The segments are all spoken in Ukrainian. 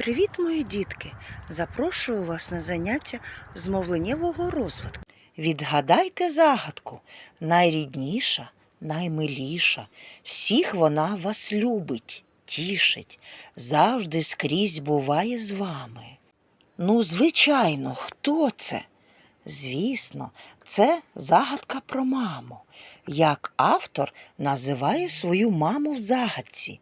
Привіт, мої дітки! Запрошую вас на заняття з мовленнєвого розвитку. Відгадайте загадку найрідніша, наймиліша. Всіх вона вас любить, тішить, завжди скрізь буває з вами. Ну, звичайно, хто це? Звісно, це загадка про маму. Як автор називає свою маму в загадці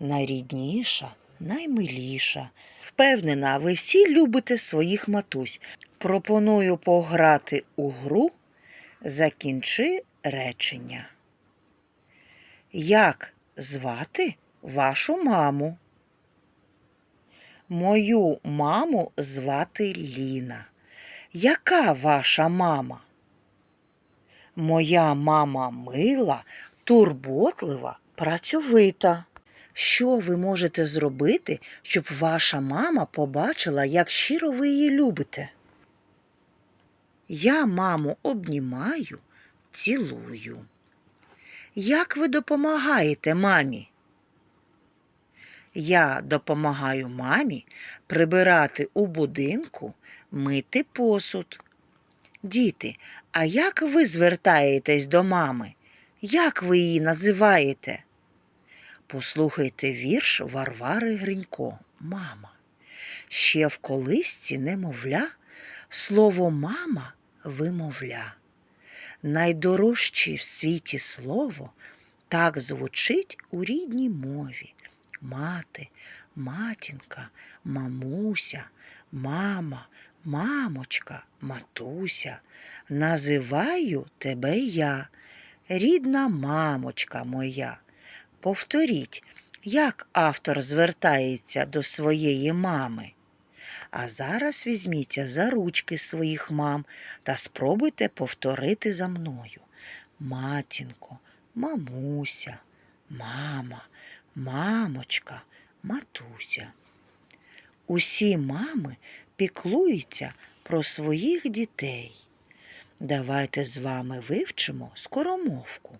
найрідніша, наймиліша. Впевнена, ви всі любите своїх матусь. Пропоную пограти у гру. Закінчи речення. Як звати вашу маму? Мою маму звати Ліна. Яка ваша мама? Моя мама мила, турботлива, працьовита. Що ви можете зробити, щоб ваша мама побачила, як щиро ви її любите? Я маму обнімаю, цілую. Як ви допомагаєте мамі? Я допомагаю мамі прибирати у будинку, мити посуд. Діти, а як ви звертаєтесь до мами? Як ви її називаєте? Послухайте вірш Варвари Гринько Мама. Ще в колисці немовля, слово мама вимовля. Найдорожче в світі слово так звучить у рідній мові. Мати, матінка, мамуся, мама, мамочка, матуся. Називаю тебе я, рідна мамочка моя. Повторіть, як автор звертається до своєї мами. А зараз візьміться за ручки своїх мам та спробуйте повторити за мною. Матінко, мамуся, мама, мамочка, матуся. Усі мами піклуються про своїх дітей. Давайте з вами вивчимо скоромовку.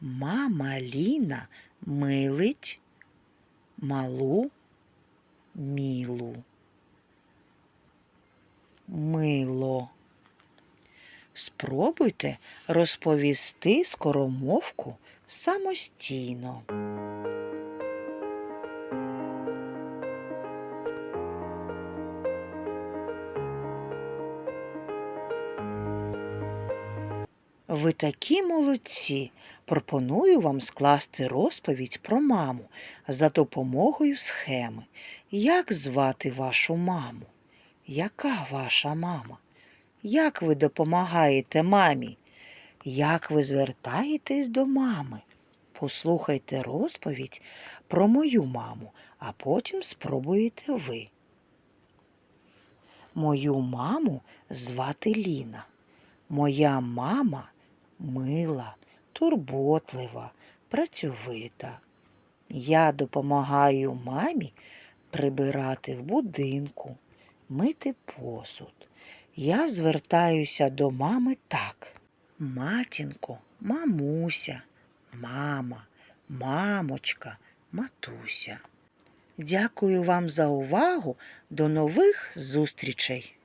Мама Ліна милить малу мілу. Мило. Спробуйте розповісти скоромовку самостійно. Ви такі молодці. Пропоную вам скласти розповідь про маму за допомогою схеми. Як звати вашу маму? Яка ваша мама? Як ви допомагаєте мамі? Як ви звертаєтесь до мами? Послухайте розповідь про мою маму, а потім спробуєте ви. Мою маму звати Ліна. Моя мама мила, турботлива, працьовита. Я допомагаю мамі прибирати в будинку, мити посуд. Я звертаюся до мами так. Матінко, мамуся, мама, мамочка, матуся. Дякую вам за увагу. До нових зустрічей!